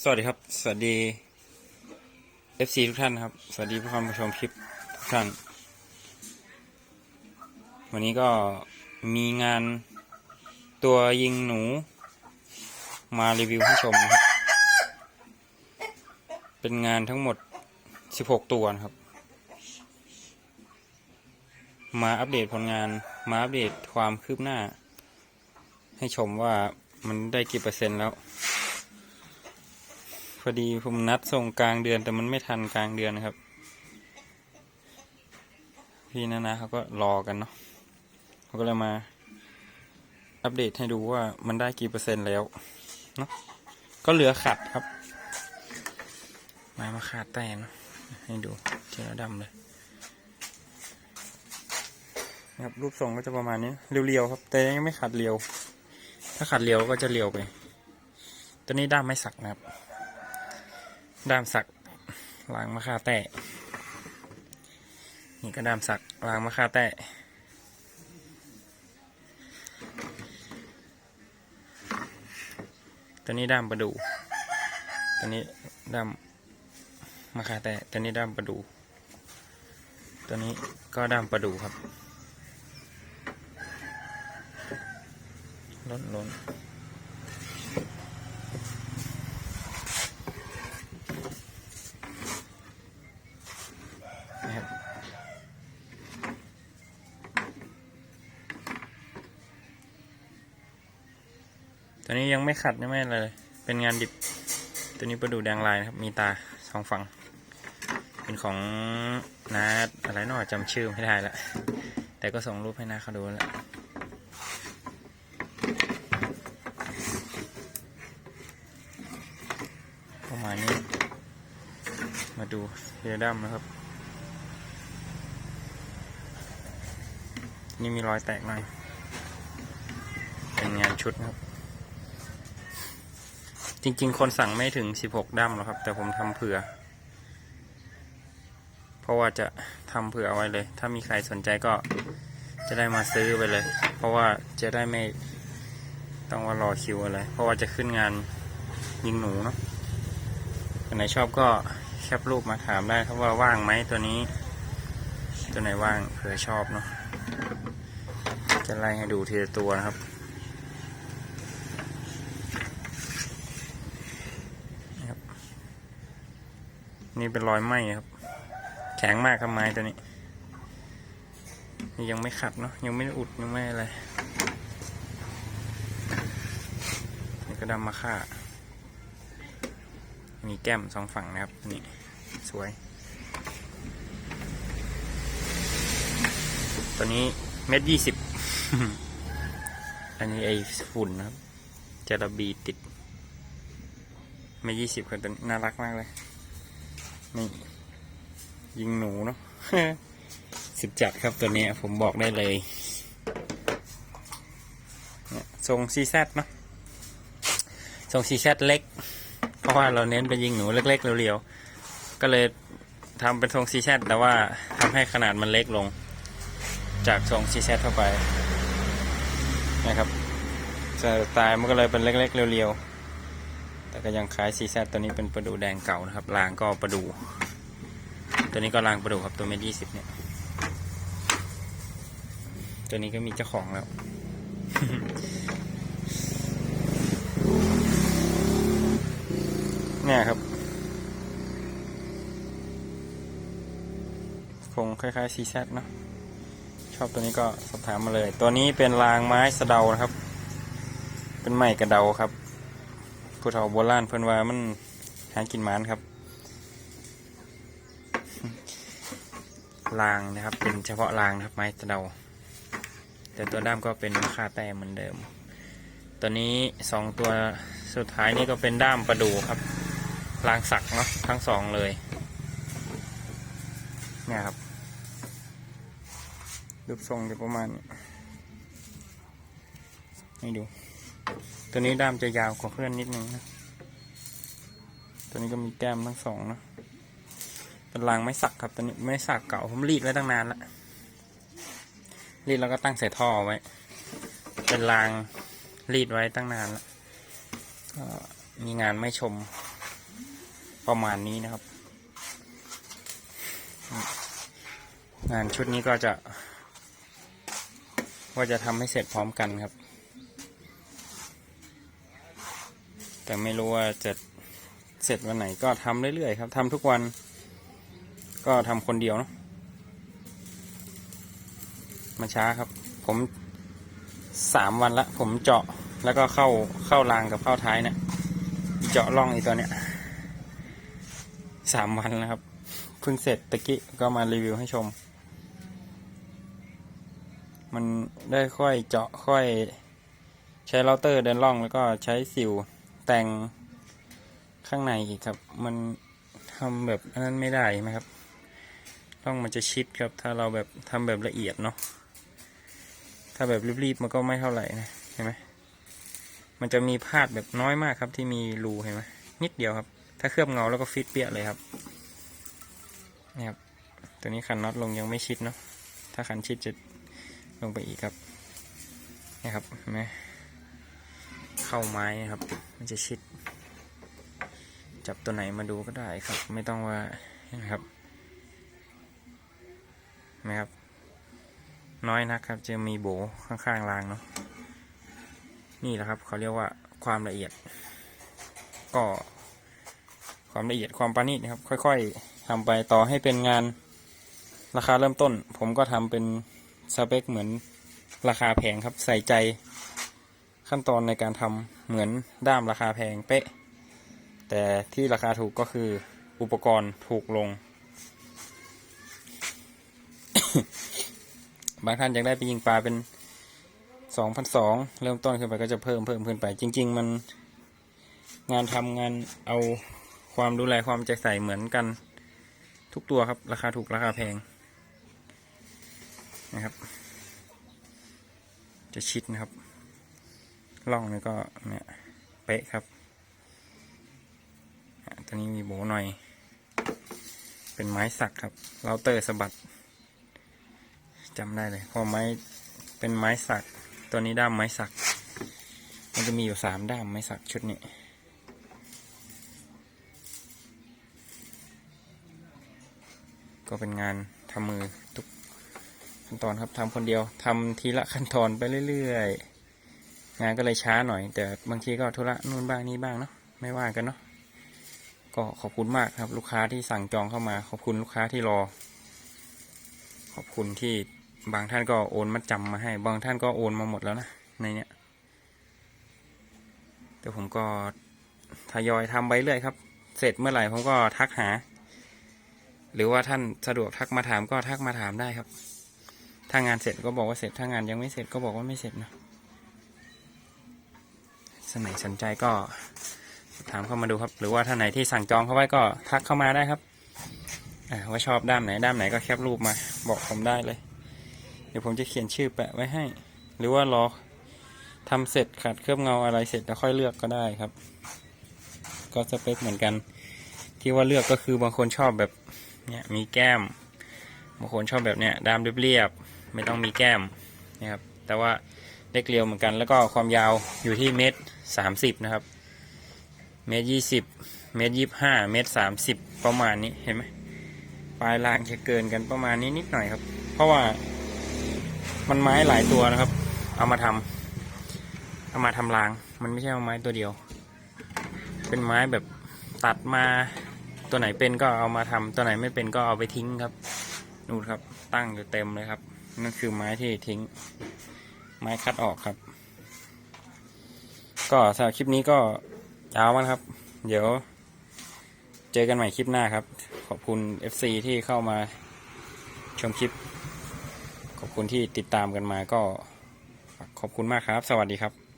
สวัสดีครับ สวัสดี FC ทุกท่านครับ สวัสดีผู้เข้ามาชมคลิปทุกท่าน วันนี้ก็มีงานตัวยิงหนู มารีวิวให้ชมนะครับ เป็นงานทั้งหมด 16 ตัวนะครับ มาอัปเดตผลงาน มาอัปเดตความคืบหน้า ให้ชมว่ามันได้กี่เปอร์เซ็นต์แล้ว พอดีผมนัดส่งกลางเดือนแต่มันไม่ทันกลางเดือนนะครับ พี่นานะเขาก็รอกันเนาะเขาก็เลยมา อัปเดตให้ดูว่ามันได้กี่เปอร์เซ็นต์แล้วเนาะก็เหลือขัดครับมามาขาดแต่เนอะให้ดูเจอดำเลยนะครับรูปทรงก็จะประมาณนี้เรียวๆครับ แต่ยังไม่ขัดเรียว ถ้าขัดเรียวก็จะเรียวไป ตัวนี้ด้ามไม่สักนะครับ ด้ามสักล้างมะค่าแต้นี่ก็ด้ามสักล้างมะค่าแต้ตัวนี้ด้ามประดู ตัวนี้ด้ามมะค่าแต้ตัวนี้ด้ามประดู ตัวนี้ก็ด้ามประดูครับล้นล้น นะครับ ตัวนี้ยังไม่ขัดไม่อะไรเลย เป็นงานดิบ ตัวนี้ประดูแดงลายนะครับ มีตาสองฝั่ง เป็นของนาอะไรหน่อยจำชื่อไม่ได้ละ แต่ก็ส่งรูปให้นาเขาดูแล้วประมาณนี้ มาดูเรดัมนะครับนี่มีรอยแตกหน่อย เป็นงานชุดครับ จริง ๆ คนสั่งไม่ถึง16ดั้มหรอกครับ แต่ผมทำเผื่อ เพราะว่าจะทำเผื่อเอาไว้เลย ถ้ามีใครสนใจก็จะได้มาซื้อไปเลย เพราะว่าจะได้ไม่ต้องว่ารอคิวอะไร เพราะว่าจะขึ้นงานยิงหนูเนาะคนไหนชอบก็แคปรูปมาถามได้ครับว่าว่างไหมตัวนี้ ตัวไหนว่างเผื่อชอบเนาะจะไล่ให้ดูทีละตัวนะครับ นี่ครับ นี่เป็นรอยไหม้ครับ แข็งมากครับไม้ตัวนี้นี่ยังไม่ขัดเนาะยังไม่ได้อุดยังไม่อะไรนี่ก็ดำมาค่ามีแก้มสองฝั่งนะครับ นี่สวย ตัวนี้เม็ดยี่สิบอันนี้ไอฝุ่นนะครับจาระบีติดไม่ยี่สิบคนตัวนี้น่ารักมากเลย นี่ ยิงหนูเนาะสุดจัดครับตัวนี้ผมบอกได้เลยทรงซีแซเนาะทรงซีแซเล็ก เพราะว่าเราเน้นไปยิงหนูเล็ก ๆเรียวๆก็เลยทำเป็นทรงซีแซแต่ว่าทำให้ขนาดมันเล็กลง จากทรงซีแซเข้าไปนะครับสไตล์มันก็เลยเป็นเล็กๆเรียวๆ แต่ก็ยังคล้ายซีแซตัวนี้เป็นประดูแดงเก่านะครับรางก็ประดู ตัวนี้ก็รางประดูครับตัวเมดยี่สิบเนี่ย ตัวนี้ก็มีเจ้าของแล้วเนี่ยครับคงคล้ายๆซีแซเนาะชอบตัวนี้ก็สอบถามมาเลย ตัวนี้เป็นรางไม้สะเดานะครับ เป็นไม้กระเดาครับ ผู้เฒ่าโบราณเพิ่นว่ามันหากินหมานครับรางนะครับ เป็นเฉพาะรางนะครับไม้สะเดา แต่ตัวด้ามก็เป็นค่าแต้มเหมือนเดิม ตัวนี้สองตัวสุดท้ายนี่ก็เป็นด้ามประดูครับรางสักเนาะทั้งสองเลยเนี่ยครับรูปทรงจะประมาณนี้ให้ดู ตัวนี้ด้ามจะยาวกว่าเพื่อนนิดนึงนะ ตัวนี้ก็มีแก้มทั้งสองนะเป็นรางไม้สักครับตัวนี้ไม่สักเก่าผมรีดไว้ตั้งนานแล้วรีดแล้วก็ตั้งใส่ท่อไว้ เป็นรางรีดไว้ตั้งนานแล้วก็มีงานไม่ชมประมาณนี้นะครับ งานชุดนี้ก็จะ ว่าจะทำให้เสร็จพร้อมกันครับ แต่ไม่รู้ว่าจะเสร็จวันไหนก็ทำเรื่อยๆครับทำทุกวัน ก็ทำคนเดียวเนาะมาช้าครับ ผมสามวันละ ผมเจาะแล้วก็เข้าเข้ารางกับเข้าท้ายเนี่ยเจาะร่องอีกตัวเนี้ยสามวันแล้วครับเพิ่งเสร็จตะกี้ก็มารีวิวให้ชม มันได้ค่อยเจาะค่อย ใช้เราเตอร์เดินล่องแล้วก็ใช้สิว แต่งข้างในอีกครับ มันทำแบบนั้นไม่ได้ไหมครับร่องมันจะชิดครับ ถ้าเราแบบทำแบบละเอียดเนาะ ถ้าแบบรีบๆมันก็ไม่เท่าไหร่นะ เห็นไหมมันจะมีพลาดแบบน้อยมากครับที่มีรูเห็นไหมนิดเดียวครับ ถ้าเคลือบเงาแล้วก็ฟิตเปี้ยเลยครับนี่ครับ ตัวนี้ขันน็อตลงยังไม่ชิดเนาะ ถ้าขันชิดจะลงไปอีกครับนี่ครับเห็นไหม เข้าไม้นะครับ มันจะชิด จับตัวไหนมาดูก็ได้ครับ ไม่ต้องว่านะครับนะครับ น้อยนะครับ จะมีโบข้างๆรางเนาะนี่แหละครับ เขาเรียกว่าความละเอียด ก็ความละเอียดความปานีตนะครับ ค่อย ๆทำไปต่อให้เป็นงานราคาเริ่มต้น ผมก็ทำเป็นสเปคเหมือนราคาแพงครับใส่ใจ ขั้นตอนในการทำเหมือนด้ามราคาแพงเป๊ะ แต่ที่ราคาถูกก็คืออุปกรณ์ถูกลง บางท่านอยากได้ไปยิงปลาเป็นสองพันสองเริ่มต้นขึ้นไปก็จะเพิ่มเพิ่มขึ้นไป จริง ๆ มันงานทำงานเอาความดูแลความใจใส่เหมือนกันทุกตัวครับ ราคาถูกราคาแพงนะครับ จะชิดนะครับ ล่องนี่ก็เนี่ยเป๊ะครับตัวนี้มีโบหน่อย เป็นไม้สักครับเราเตอร์สะบัดจำได้เลยเพอไม้เป็นไม้สัก ตัวนี้ด้ามไม้สัก มันจะมีอยู่สามด้ามไม้สักชุดนี้ก็เป็นงานทำมือทุกขั้นตอนครับทำคนเดียวทำทีละขั้นตอนไปเรื่อยๆ งานก็เลยช้าหน่อย แต่บางทีก็ธุระนู่นบ้างนี่บ้างเนาะไม่ว่ากันเนาะก็ขอบคุณมากครับ ลูกค้าที่สั่งจองเข้ามา ขอบคุณลูกค้าที่รอ ขอบคุณที่บางท่านก็โอนมัดจำมาให้ บางท่านก็โอนมาหมดแล้วนะในเนี้ยแต่ผมก็ทยอยทำไปเรื่อยครับ เสร็จเมื่อไหร่ผมก็ทักหา หรือว่าท่านสะดวกทักมาถามก็ทักมาถามได้ครับ ถ้างานเสร็จก็บอกว่าเสร็จถ้างานยังไม่เสร็จก็บอกว่าไม่เสร็จนะ สนไหนสนใจก็ถามเข้ามาดูครับ หรือว่าท่านไหนที่สั่งจองเข้าไว้ก็ทักเข้ามาได้ครับว่าชอบด้ามไหนด้ามไหนก็แคปรูปมา บอกผมได้เลย เดี๋ยวผมจะเขียนชื่อแปะไว้ให้ หรือว่ารอทำเสร็จขัดเคลือบเงาอะไรเสร็จแล้วค่อยเลือกก็ได้ครับ ก็สเปคเหมือนกัน ที่ว่าเลือกก็คือบางคนชอบแบบเนี่ยมีแก้ม บางคนชอบแบบเนี้ยด้ามเรียบๆไม่ต้องมีแก้มนะครับแต่ว่าเล็กเรียวเหมือนกัน แล้วก็ความยาวอยู่ที่เมตร สามสิบนะครับเมตรยี่สิบเมตรยี่ห้าเมตรสามสิบประมาณนี้เห็นไหมปลายรางจะเกินกันประมาณนี้นิดหน่อยครับ เพราะว่ามันไม้หลายตัวนะครับ เอามาทำเอามาทำราง มันไม่ใช่เอาไม้ตัวเดียว เป็นไม้แบบตัดมาตัวไหนเป็นก็เอามาทำตัวไหนไม่เป็นก็เอาไปทิ้งครับนู่นครับตั้งอยู่เต็มเลยครับนั่นคือไม้ที่ทิ้ง ไม้คัดออกครับ ก็สำหรับคลิปนี้ก็ยาวมากครับ เดี๋ยว เจอกันใหม่คลิปหน้าครับ ขอบคุณ FC ที่เข้ามาชมคลิป ขอบคุณที่ติดตามกันมาก็ขอบคุณมากครับ สวัสดีครับ